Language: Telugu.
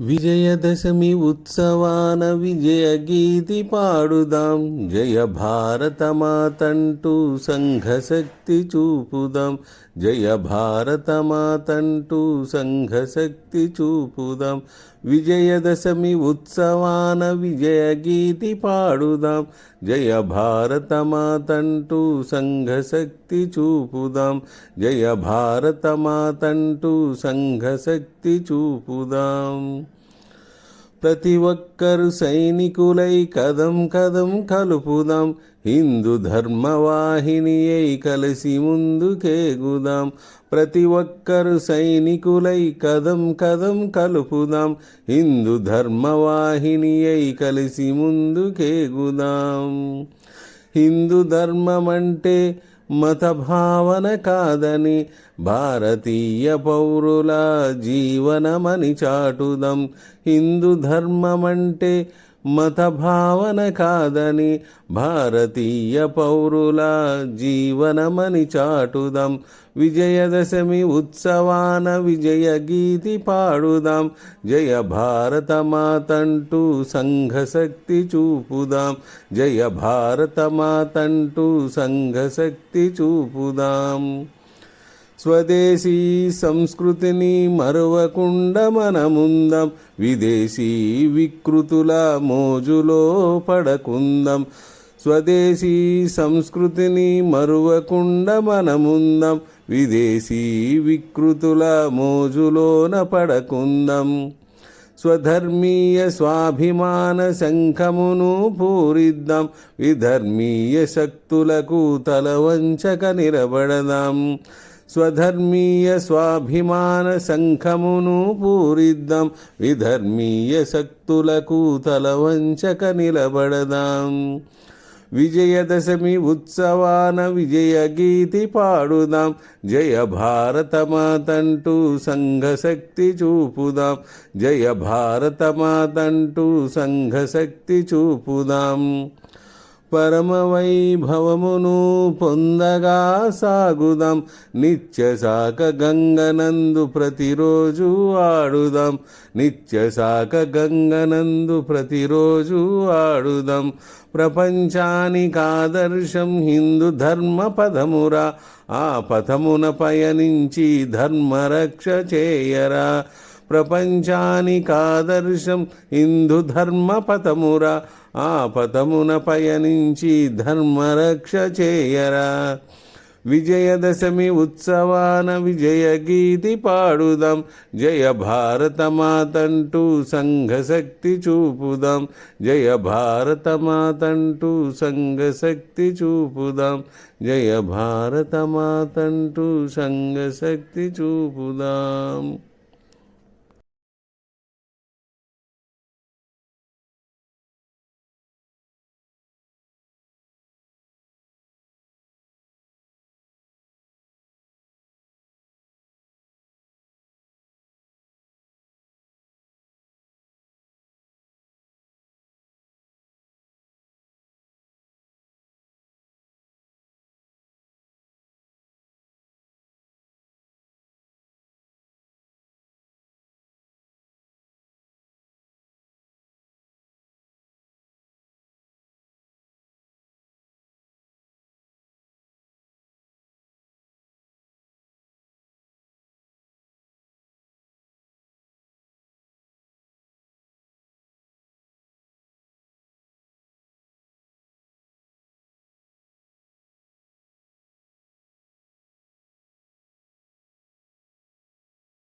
విజయదశమి ఉత్సవాన విజయ గీతి పాడుదాం. జయ భారతమాతంటూ సంఘశక్తి చూపుదాం. జయ భారతమాతంటూ సంఘశక్తి చూపుదాం. విజయదశమి ఉత్సవాన విజయ గీతి పాడుదాం. జయ భారతమాతంటూ సంఘశక్తి చూపుదాం. జయ భారతమాతంటూ సంఘశక్తి చూపుదాం. ప్రతి ఒక్కరు సైనికులై కదం కదం కలుపుదాం. హిందూ ధర్మవాహిని అయి కలిసి ముందుకేగుదాం. ప్రతి ఒక్కరు సైనికులై కదం కదం కలుపుదాం. హిందూ ధర్మవాహిని అయి కలిసి ముందుకేగుదాం. హిందూ ధర్మమంటే మత భావన కాదని భారతీయ పౌరుల జీవనమని చాటుదం. హిందూ ధర్మమంటే మత భావన కాదని భారతీయ పౌరుల జీవనమని చాటుదాం. విజయదశమి ఉత్సవాన విజయ గీతి పాడుదాం. జయ భారత మాతంటూ సంఘశక్తి చూపుదాం. జయ భారత మాతంటూ సంఘశక్తి చూపుదాం. స్వదేశీ సంస్కృతిని మరవకుండా మనముందాం. విదేశీ వికృతుల మోజులో పడకుందాం. స్వదేశీ సంస్కృతిని మరువకుండా మనముందాం. విదేశీ వికృతుల మోజులోన పడకుందాం. స్వధర్మీయ స్వాభిమాన శంఖమును పూరిద్దాం. విధర్మీయ శక్తులకు తలవంచక నిలబడదాం. స్వధర్మీయ స్వాభిమాన శంఖమును పూరిద్దాం విధర్మీయ శక్తులకు తల వంచక నిలబడదాం. విజయదశమి ఉత్సవాన విజయ గీతి పాడుదాం జయ భారతమాతంటూ సంఘశక్తి చూపుదాం జయ భారతమాతంటూ సంఘశక్తి చూపుదాం. పరమవైభవమును పొందగా సాగుదాం. నిత్య గంగనందు ప్రతిరోజు ఆడుదాం. నిత్య గంగనందు ప్రతిరోజు ఆడుదాం. ప్రపంచానికి ఆదర్శం హిందూ ధర్మ పదమురా. ఆ పథమున పయనించి ధర్మరక్ష చేయరా. ప్రపంచానికాదర్శం హిందూ ధర్మ పథమురా ఆ పథమున పయనించి ధర్మరక్ష చేయరా. విజయదశమి ఉత్సవాన విజయ గీతి పాడుదాం జయ భారతమాతంటూ సంఘశక్తి చూపుదాం జయ భారతమాతంటూ సంఘశక్తి చూపుదాం జయ భారతమాతంటూ సంఘశక్తి చూపుదాం.